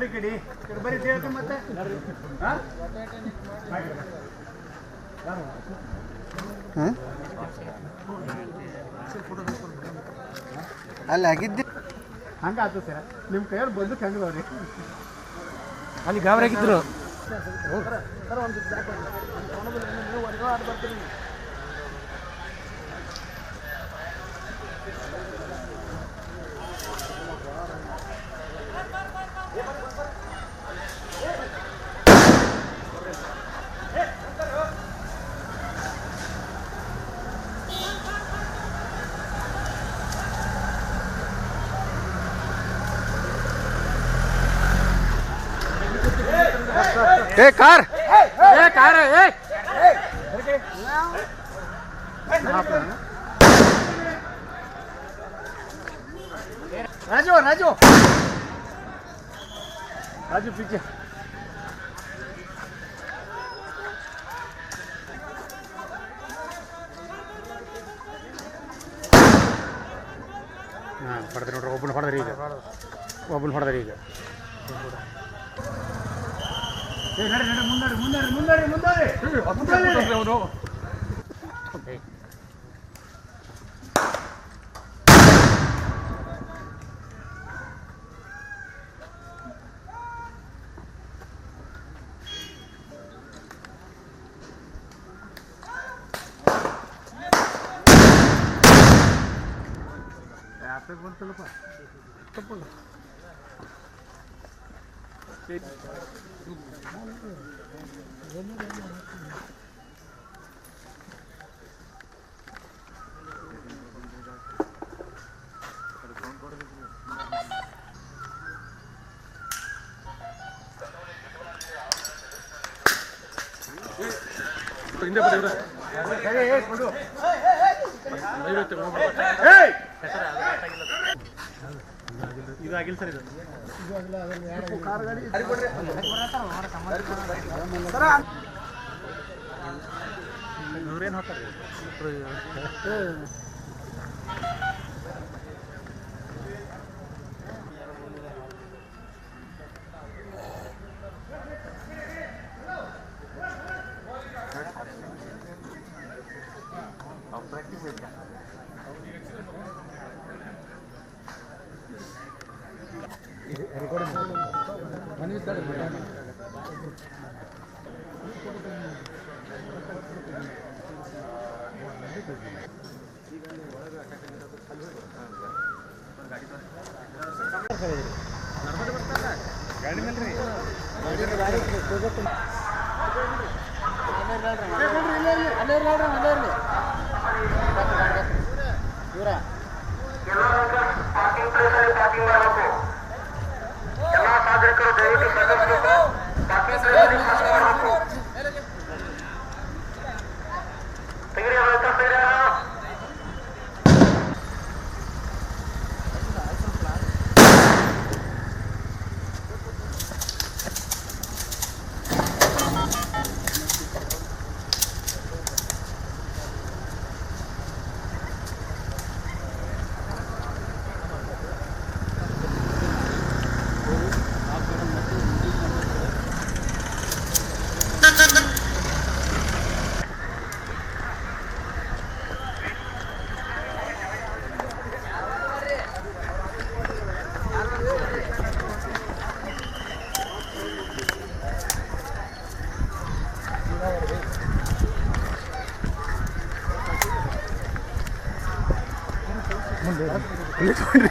ಬರೀ ಕಡಿ. ಬರಿ ಸೇರ್ತು ಮತ್ತೆ. ಹಾ? ಅಲ್ಲಿ ಆಗಿದ್ದೆ. ಹಂಗೆ ಆತು ಸರ್. ನಿಮ್ಮ ಕೈಯಲ್ಲಿ ಬಂದು ನೋಡ್ರಿ ಅಲ್ಲಿ ಗಾಬರಿಯಾಗಿದ್ರು ಏ ಕಾರ್ ಏ ಕಾರ ಏ ರಾಜು ರಾಜು ರಾಜು ಪಿಚ್ಚೆ ಹಾಂ ಹೊಡೆದ್ರಿ ನೋಡ್ರಿ ಒಬ್ಬನ ಹೊಡೆದ್ರಿ ಈಗ ಒಬ್ಬನ ಹೊಡೆದ್ರಿ ಈಗ Apa pun terlepas. Tepul. Tepul. ಮುಂದರಿ ಮುಂದರಿ ಮುಂದರಿ ಯಾತಕ್ಕೆ ಬಂತಲ್ಲಪ್ಪ ತಪ್ಪಲ್ಲ ಸರಿ, ಏ, ಕೊಡು. ಏಯ್! ಇದು ಆಗಿಲ್ಲ ಸರ್ ಇದು. ಇವ್ರೇನು ಹಾಕ್ತಾರೆ? ಗಾಡಿ ಮೇಲೆ ರೀ ಪಾರ್ಕಿಂಗ್ ಪ್ಲೇಸಲ್ಲಿ ಪಾರ್ಕಿಂಗ್ ಮಾಡಬೇಕು ಎಲ್ಲ ಸಾರ್ವಜನಿಕರು ದಯವಿಟ್ಟು ಸಹಕರಿಸಬೇಕು ಪಾರ್ಕಿಂಗ್ ಪ್ಲೇಸಲ್ಲಿ ಪಾರ್ಕಿಂಗ್ ಮಾಡಬೇಕು ತೆಗಿರಿ ವೆಹಿಕಲ್ ತೆಗಿರಿ ねそれ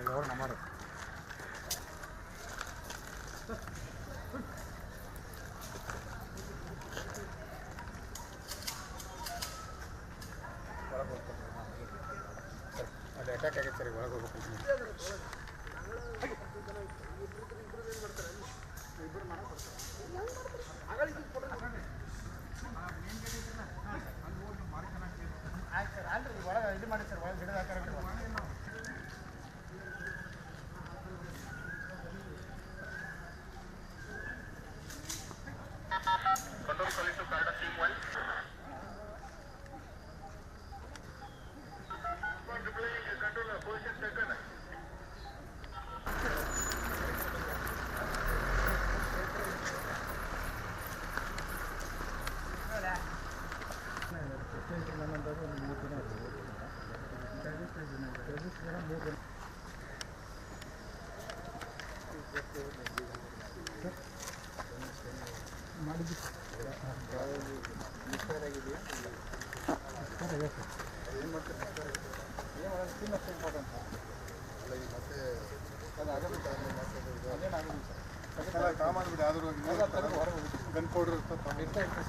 ಪೌಡರ್ ಇರ್ತದೆ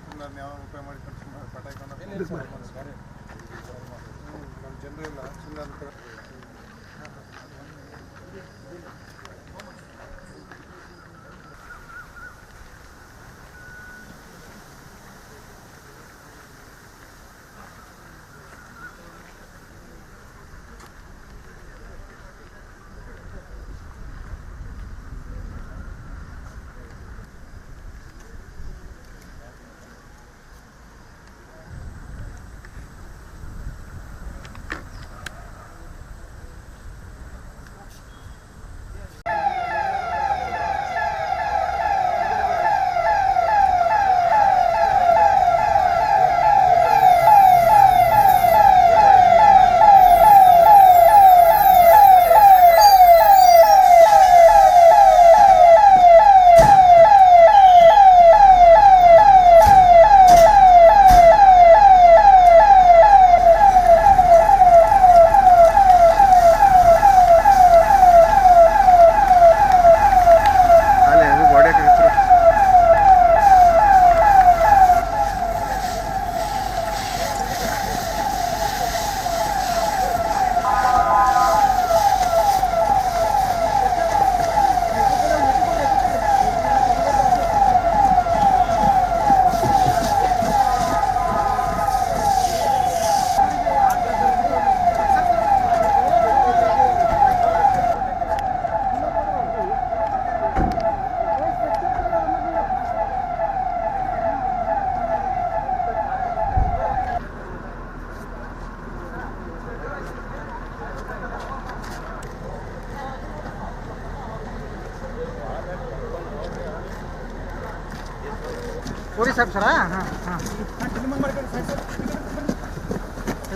ಸುಮ್ಮನೆ ಯಾವ ಉಪಯೋಗ ಮಾಡಿ ಸುಮ್ಮನೆ ಪಟಾಕಿ ನಮ್ಮ ಜನರು ಇಲ್ಲ ಸುಮ್ಮನೆ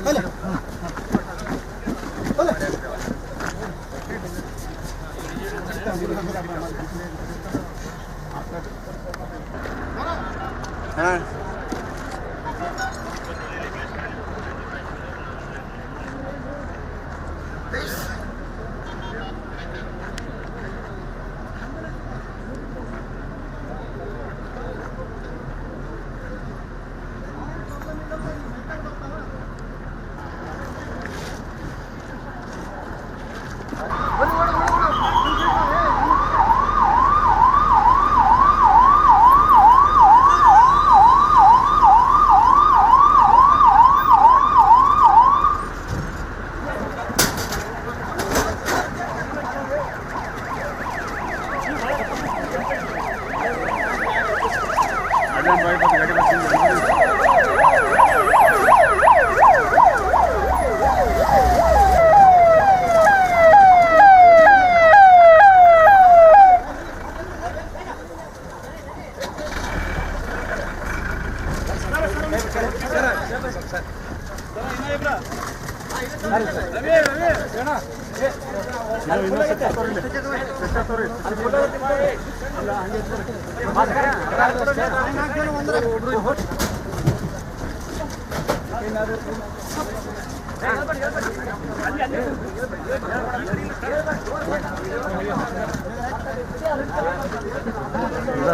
快点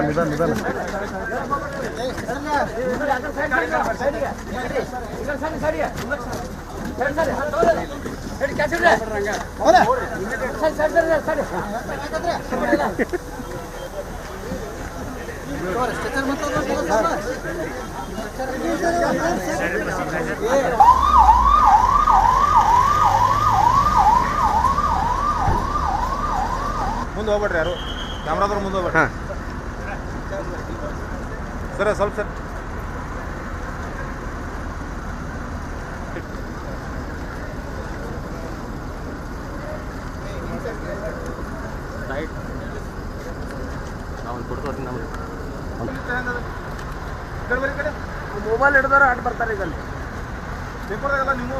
ನಿಧಾನ ನಿಧಾನ ಸರಿ ಸರಿ ಸರಿ. ಮುಂದೆ ಹೋಗ್ಬೇಡ್ರಿ ಯಾರು? ಕ್ಯಾಮ್ರಾದವ್ರು ಮುಂದೆ ಹೋಗ್ಬೇಡ್ರಿ. ಸರ್ ಸ್ವಲ್ಪ ಸರ್. ಹಿಡಿದವ್ರು ಆಟ ನಿಮ್ಮ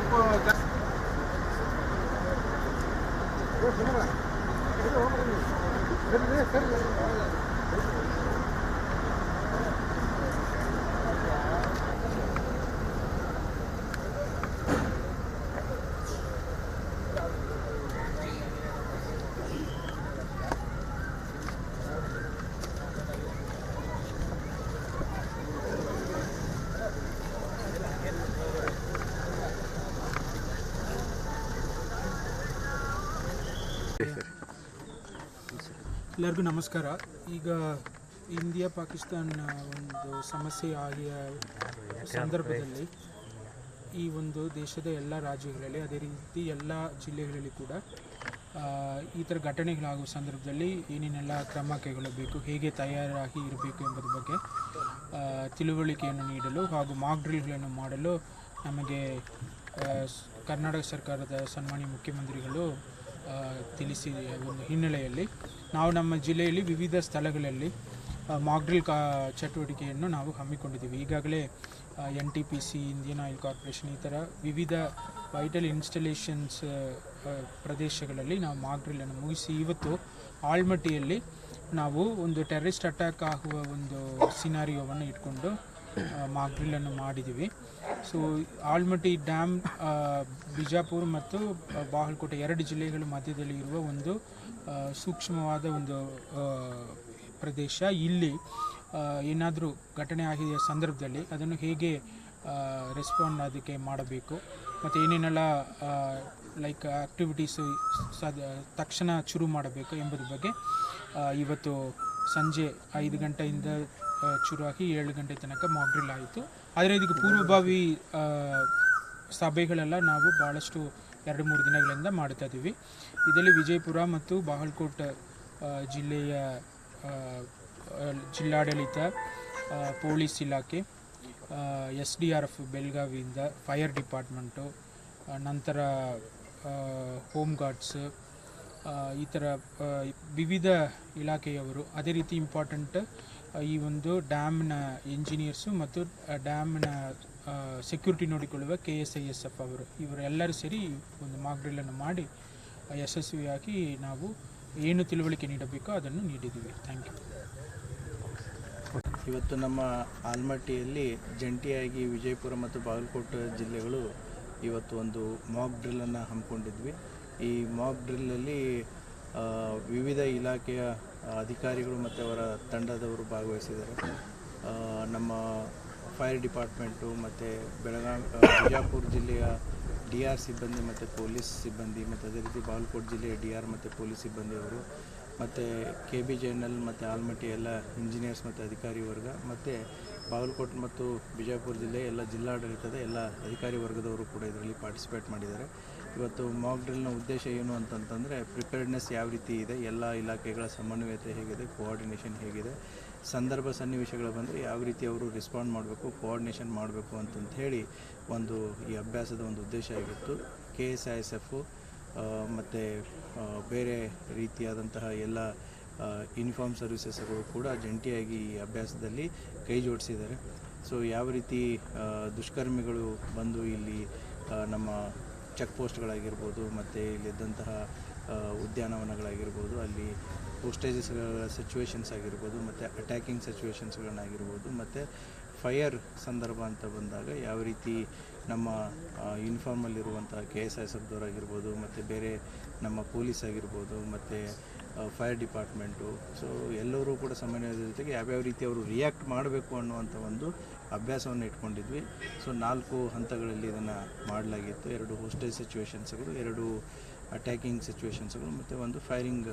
ಈಗ ಸರಿ ನಿಮ್ಮ ಎಲ್ಲರಿಗೂ ನಮಸ್ಕಾರ. ಈಗ ಇಂಡಿಯಾ, ಪಾಕಿಸ್ತಾನ ಒಂದು ಸಮಸ್ಯೆ ಆಗಿಯ ಸಂದರ್ಭದಲ್ಲಿ ಈ ಒಂದು ದೇಶದ ಎಲ್ಲ ರಾಜ್ಯಗಳಲ್ಲಿ, ಅದೇ ರೀತಿ ಎಲ್ಲ ಜಿಲ್ಲೆಗಳಲ್ಲಿ ಕೂಡ ಈ ಥರ ಘಟನೆಗಳಾಗುವ ಸಂದರ್ಭದಲ್ಲಿ ಏನೇನೆಲ್ಲ ಕ್ರಮ ಕೈಗೊಳ್ಳಬೇಕು, ಹೇಗೆ ತಯಾರಾಗಿ ಇರಬೇಕು ಎಂಬುದ್ರ ಬಗ್ಗೆ ತಿಳುವಳಿಕೆಯನ್ನು ನೀಡಲು ಹಾಗೂ ಮಾಕ್ ಡ್ರಿಲ್ಗಳನ್ನು ಮಾಡಲು ನಮಗೆ ಕರ್ನಾಟಕ ಸರ್ಕಾರದ ಸನ್ಮಾನ್ಯ ಮುಖ್ಯಮಂತ್ರಿಗಳು ತಿಳಿಸಿ ಒಂದು ಹಿನ್ನೆಲೆಯಲ್ಲಿ. ನಾವು ನಮ್ಮ ಜಿಲ್ಲೆಯಲ್ಲಿ ವಿವಿಧ ಸ್ಥಳಗಳಲ್ಲಿ ಮಾಗ್ರಿಲ್ ಡ್ರಿಲ್ ಕಾ, ಚಟುವಟಿಕೆಯನ್ನು ನಾವು ಹಮ್ಮಿಕೊಂಡಿದ್ದೀವಿ. ಈಗಾಗಲೇ N T P C, Indian Oil Corporation ಈ ಥರ ವಿವಿಧ ವೈಟಲ್ ಇನ್ಸ್ಟಲೇಷನ್ಸ್ ಪ್ರದೇಶಗಳಲ್ಲಿ ನಾವು ಮಾಗ್ರಿಲನ್ನು ಮುಗಿಸಿ ಇವತ್ತು ಆಳ್ಮಟ್ಟಿಯಲ್ಲಿ ನಾವು ಒಂದು ಟೆರರಿಸ್ಟ್ ಅಟ್ಯಾಕ್ ಆಗುವ ಒಂದು ಸಿನಾರಿಯೋವನ್ನು ಇಟ್ಕೊಂಡು ಮಾಕ್ ಡ್ರಿಲ್ಲನ್ನು ಮಾಡಿದ್ದೀವಿ ಸೊ ಆಲ್ಮಟ್ಟಿ ಡ್ಯಾಮ್ ಬಿಜಾಪುರ್ ಮತ್ತು ಬಾಗಲಕೋಟೆ ಎರಡು ಜಿಲ್ಲೆಗಳ ಮಧ್ಯದಲ್ಲಿ ಇರುವ ಒಂದು ಸೂಕ್ಷ್ಮವಾದ ಒಂದು ಪ್ರದೇಶ. ಇಲ್ಲಿ ಏನಾದರೂ ಘಟನೆ ಆಗಿದ ಸಂದರ್ಭದಲ್ಲಿ, ಅದನ್ನು ಹೇಗೆ ರೆಸ್ಪಾಂಡ್ ಅದಕ್ಕೆ ಮಾಡಬೇಕು. ಮತ್ತು ಏನೇನೆಲ್ಲ ಲೈಕ್ ಆ್ಯಕ್ಟಿವಿಟೀಸು ಸದ, ತಕ್ಷಣ ಶುರು ಮಾಡಬೇಕು ಎಂಬುದ್ರ ಬಗ್ಗೆ ಇವತ್ತು ಸಂಜೆ ಐದು ಗಂಟೆಯಿಂದ ಶುರುವಾಗಿ ಏಳು ಗಂಟೆ ತನಕ ಮಾಕ್ ಡ್ರಿಲ್ ಆಯಿತು. ಆದರೆ ಇದಕ್ಕೆ ಪೂರ್ವಭಾವಿ ಸಭೆಗಳೆಲ್ಲ ನಾವು ಭಾಳಷ್ಟು ಎರಡು ಮೂರು ದಿನಗಳಿಂದ ಮಾಡ್ತಾ ಇದ್ದೀವಿ. ಇದರಲ್ಲಿ ವಿಜಯಪುರ ಮತ್ತು ಬಾಗಲಕೋಟೆ ಜಿಲ್ಲೆಯ ಜಿಲ್ಲಾಡಳಿತ ಪೊಲೀಸ್ ಇಲಾಖೆ ಎಸ್ ಡಿ ಆರ್ ಎಫ್ ಬೆಳಗಾವಿಯಿಂದ ಫೈರ್ ಡಿಪಾರ್ಟ್ಮೆಂಟು ನಂತರ ಹೋಮ್ ಗಾರ್ಡ್ಸ್ ಈ ಥರ ವಿವಿಧ ಇಲಾಖೆಯವರು ಅದೇ ರೀತಿ ಇಂಪಾರ್ಟೆಂಟ್ ಈ ಒಂದು ಡ್ಯಾಮ್ನ ಇಂಜಿನಿಯರ್ಸು ಮತ್ತು ಡ್ಯಾಮ್ನ ಸೆಕ್ಯೂರಿಟಿ ನೋಡಿಕೊಳ್ಳುವ K S I S F ಅವರು. ಇವರೆಲ್ಲರೂ ಸೇರಿ ಒಂದು ಮಾಕ್ ಡ್ರಿಲ್ಲನ್ನು ಮಾಡಿ ಯಶಸ್ವಿಯಾಗಿ ನಾವು ಏನು ತಿಳುವಳಿಕೆ ನೀಡಬೇಕೋ ಅದನ್ನು ನೀಡಿದ್ದೀವಿ. ಥ್ಯಾಂಕ್ ಯು ಇವತ್ತು ನಮ್ಮ ಆಲ್ಮಟ್ಟಿಯಲ್ಲಿ ಜಂಟಿಯಾಗಿ ವಿಜಯಪುರ ಮತ್ತು ಬಾಗಲಕೋಟೆ ಜಿಲ್ಲೆಗಳು ಇವತ್ತು ಒಂದು ಮಾಕ್ ಡ್ರಿಲ್ಲನ್ನು ಹಮ್ಮಿಕೊಂಡಿದ್ವಿ. ಈ ಮಾಕ್ ಡ್ರಿಲ್ಲಲ್ಲಿ ವಿವಿಧ ಇಲಾಖೆಯ ಅಧಿಕಾರಿಗಳು ಮತ್ತು ಅವರ ತಂಡದವರು ಭಾಗವಹಿಸಿದ್ದಾರೆ. ನಮ್ಮ ಫೈರ್ ಡಿಪಾರ್ಟ್ಮೆಂಟು ಮತ್ತು ಬೆಳಗಾವಿ ಬಿಜಾಪುರ ಜಿಲ್ಲೆಯ ಡಿ ಆರ್ ಸಿಬ್ಬಂದಿ ಮತ್ತು ಪೊಲೀಸ್ ಸಿಬ್ಬಂದಿ ಮತ್ತು ಅದೇ ರೀತಿ ಬಾಗಲಕೋಟೆ ಜಿಲ್ಲೆಯ ಡಿ ಆರ್ ಮತ್ತು ಪೊಲೀಸ್ ಸಿಬ್ಬಂದಿಯವರು ಮತ್ತು K B J N L ಮತ್ತು ಆಲ್ಮಟ್ಟಿ ಎಲ್ಲ ಇಂಜಿನಿಯರ್ಸ್ ಮತ್ತು ಅಧಿಕಾರಿ ವರ್ಗ ಮತ್ತು ಬಾಗಲಕೋಟೆ ಮತ್ತು ಬಿಜಾಪುರ ಜಿಲ್ಲೆ ಎಲ್ಲ ಜಿಲ್ಲಾಡಳಿತದ ಎಲ್ಲ ಅಧಿಕಾರಿ ವರ್ಗದವರು ಕೂಡ ಇದರಲ್ಲಿ ಪಾರ್ಟಿಸಿಪೇಟ್ ಮಾಡಿದ್ದಾರೆ. ಇವತ್ತು ಮಾಕ್ ಡ್ರಿಲ್ನ ಉದ್ದೇಶ ಏನು ಅಂತಂತಂದರೆ ಪ್ರಿಪೇರ್ಡ್ನೆಸ್ ಯಾವ ರೀತಿ ಇದೆ, ಎಲ್ಲ ಇಲಾಖೆಗಳ ಸಮನ್ವಯತೆ ಹೇಗಿದೆ ಕೋಆರ್ಡಿನೇಷನ್ ಹೇಗಿದೆ, ಸಂದರ್ಭ ಸನ್ನಿವೇಶಗಳು ಬಂದರೆ ಯಾವ ರೀತಿ ಅವರು ರೆಸ್ಪಾಂಡ್ ಮಾಡಬೇಕು ಕೋಆರ್ಡಿನೇಷನ್ ಮಾಡಬೇಕು ಅಂತಂತ ಹೇಳಿ ಒಂದು ಈ ಅಭ್ಯಾಸದ ಒಂದು ಉದ್ದೇಶ ಆಗಿತ್ತು. K S I S F ಮತ್ತು ಬೇರೆ ರೀತಿಯಾದಂತಹ ಎಲ್ಲ ಯೂನಿಫಾರ್ಮ್ ಸರ್ವಿಸಸ್ಗಳು ಕೂಡ ಜಂಟಿಯಾಗಿ ಈ ಅಭ್ಯಾಸದಲ್ಲಿ ಕೈ ಜೋಡಿಸಿದ್ದಾರೆ. ಸೊ ಯಾವ ರೀತಿ ದುಷ್ಕರ್ಮಿಗಳು ಬಂದು ಇಲ್ಲಿ ನಮ್ಮ ಚೆಕ್ ಪೋಸ್ಟ್ಗಳಾಗಿರ್ಬೋದು, ಮತ್ತು ಇಲ್ಲಿದ್ದಂತಹ ಉದ್ಯಾನವನಗಳಾಗಿರ್ಬೋದು, ಅಲ್ಲಿ ಹೋಸ್ಟೇಜಸ್ಗಳ ಸಿಚುವೇಷನ್ಸ್ ಆಗಿರ್ಬೋದು, ಮತ್ತು ಅಟ್ಯಾಕಿಂಗ್ ಸಿಚುವೇಷನ್ಸ್ಗಳನ್ನಾಗಿರ್ಬೋದು ಮತ್ತು ಫೈರ್ ಸಂದರ್ಭ ಅಂತ ಬಂದಾಗ ಯಾವ ರೀತಿ ನಮ್ಮ ಯೂನಿಫಾರ್ಮಲ್ಲಿರುವಂಥ ಕೆ ಎಸ್ ಐ ಎಸ್ ಎಫ್ದವರಾಗಿರ್ಬೋದು, ಮತ್ತು ಬೇರೆ ನಮ್ಮ ಪೊಲೀಸ್ ಆಗಿರ್ಬೋದು, ಮತ್ತು ಫೈರ್ ಡಿಪಾರ್ಟ್ಮೆಂಟು ಸೊ ಎಲ್ಲರೂ ಕೂಡ ಸಮನ್ವಯದ ಜೊತೆಗೆ ಯಾವ್ಯಾವ ರೀತಿ ಅವರು ರಿಯಾಕ್ಟ್ ಮಾಡಬೇಕು ಅನ್ನುವಂಥ ಒಂದು ಅಭ್ಯಾಸವನ್ನು ಇಟ್ಕೊಂಡಿದ್ವಿ. ಸೊ ನಾಲ್ಕು ಹಂತಗಳಲ್ಲಿ ಇದನ್ನು ಮಾಡಲಾಗಿತ್ತು. ಎರಡು ಹೋಸ್ಟೇಜ್ ಸಿಚುವೇಶನ್ಸ್ಗಳು ಎರಡು ಅಟ್ಯಾಕಿಂಗ್ ಸಿಚುವೇಶನ್ಸ್ಗಳು ಮತ್ತು ಒಂದು ಫೈರಿಂಗ್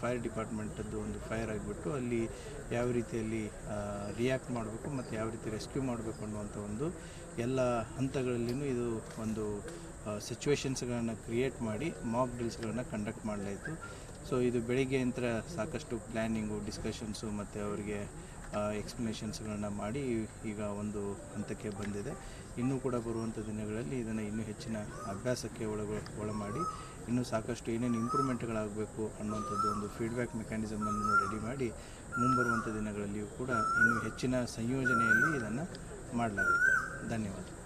ಫೈರ್ ಡಿಪಾರ್ಟ್ಮೆಂಟದ್ದು ಒಂದು ಫೈರ್ ಆಗಿಬಿಟ್ಟು ಅಲ್ಲಿ ಯಾವ ರೀತಿಯಲ್ಲಿ ರಿಯಾಕ್ಟ್ ಮಾಡಬೇಕು, ಮತ್ತು ಯಾವ ರೀತಿ ರೆಸ್ಕ್ಯೂ ಮಾಡಬೇಕು ಅನ್ನುವಂಥ ಒಂದು ಎಲ್ಲ ಹಂತಗಳಲ್ಲಿನೂ ಇದು ಒಂದು ಸಿಚುವೇಶನ್ಸ್ಗಳನ್ನು ಕ್ರಿಯೇಟ್ ಮಾಡಿ ಮಾಕ್ ಡ್ರಿಲ್ಸ್ಗಳನ್ನು ಕಂಡಕ್ಟ್ ಮಾಡಲಾಯಿತು. ಸೊ ಇದು ಬೆಳಿಗ್ಗೆ ನಂತರ ಸಾಕಷ್ಟು ಪ್ಲ್ಯಾನಿಂಗು ಡಿಸ್ಕಷನ್ಸು ಮತ್ತು ಅವರಿಗೆ ಎಕ್ಸ್ಪ್ಲನೇಷನ್ಸ್ಗಳನ್ನ ಮಾಡಿ ಈಗ ಒಂದು ಹಂತಕ್ಕೆ ಬಂದಿದೆ. ಇನ್ನೂ ಕೂಡ ಬರುವಂಥ ದಿನಗಳಲ್ಲಿ ಇದನ್ನು ಇನ್ನೂ ಹೆಚ್ಚಿನ ಅಭ್ಯಾಸಕ್ಕೆ ಒಳ ಮಾಡಿ ಇನ್ನೂ ಸಾಕಷ್ಟು ಏನೇನು ಇಂಪ್ರೂವ್ಮೆಂಟ್ಗಳಾಗಬೇಕು ಅನ್ನುವಂಥದ್ದು ಒಂದು ಫೀಡ್ಬ್ಯಾಕ್ ಮೆಕ್ಯಾನಿಸಮನ್ನು ರೆಡಿ ಮಾಡಿ ಮುಂಬರುವಂಥ ದಿನಗಳಲ್ಲಿಯೂ ಕೂಡ ಇನ್ನೂ ಹೆಚ್ಚಿನ ಸಂಯೋಜನೆಯಲ್ಲಿ ಇದನ್ನು ಮಾಡಲಾಗುತ್ತೆ. ಧನ್ಯವಾದ.